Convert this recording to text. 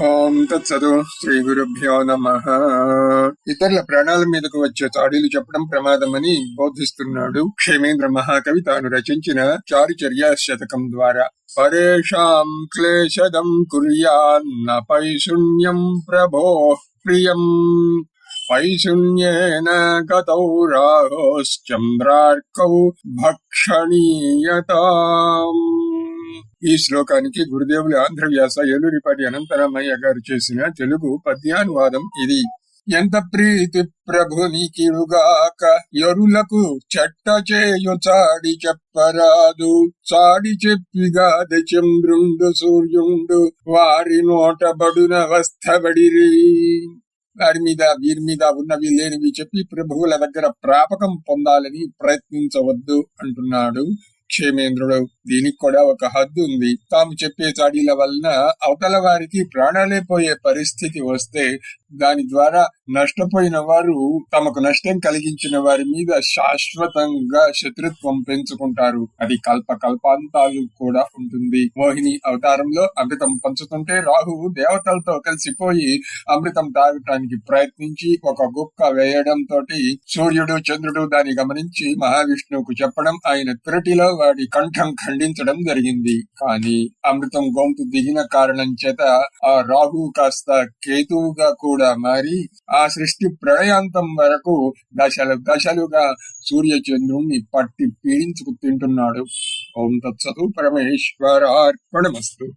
ఓం తత్సదు శ్రీ గురుభ్యో నమ. ఇతరుల ప్రాణాల మీదకు వచ్చే చాడీలు చెప్పడం ప్రమాదమని బోధిస్తున్నాడు క్షేమేంద్ర మహాకవి. తాను రచించిన చారుచర్య శతకం ద్వారా. పరేషాం క్లేశదం కుర్యాన్న పైశూన్యం ప్రభో ప్రియం. పైశూన్యేన గతౌ రాహోశ్చంద్రార్కౌ భక్షణీయతాం. ఈ శ్లోకానికి గురుదేవులు ఆంధ్ర వ్యాస ఏలూరిపాటి అనంతరామయ్య గారు చేసిన తెలుగు పద్యానువాదం ఇది. ఎంత ప్రీతి ప్రభునికిరుగాక ఎరులకు చెట్ట చేయు చాడి చెప్పరాదు. చాడి చెప్పిగా చంద్రుండు సూర్యుండు వారి నోట బడున వస్తబడిరి. వారి మీద వీరి మీద ఉన్నవి లేనివి చెప్పి ప్రభువుల దగ్గర ప్రాపకం పొందాలని ప్రయత్నించవద్దు అంటున్నాడు. క్షేమేంద్రుడు? దీనికి కూడా ఒక హద్దు ఉంది. తాము చెప్పే చాడీల వలన అవతల వారికి ప్రాణాలే పోయే పరిస్థితి వస్తే దాని ద్వారా నష్టపోయిన వారు తమకు నష్టం కలిగించిన వారి మీద శాశ్వతంగా శత్రుత్వం పెంచుకుంటారు. అది కల్ప కల్పాంతాలు కూడా ఉంటుంది. మోహిని అవతారంలో అమృతం పంచుతుంటే రాహువు దేవతలతో కలిసిపోయి అమృతం తాగటానికి ప్రయత్నించి ఒక గుక్క వేయడం తోటి సూర్యుడు చంద్రుడు దాన్ని గమనించి మహావిష్ణువుకు చెప్పడం ఆయన త్రుటిలో వాడి కంఠం ఖండించడం జరిగింది. కానీ అమృతం గొంతు దిగిన కారణం చేత ఆ రాహు కాస్త కేతువుగా కూడా మారి ఆ సృష్టి ప్రళయాంతం వరకు దశలు దశలుగా సూర్యచంద్రుణ్ణి పట్టి పీడించుకు తింటున్నాడు. ఓం తత్సతు పరమేశ్వరార్పణమస్తు.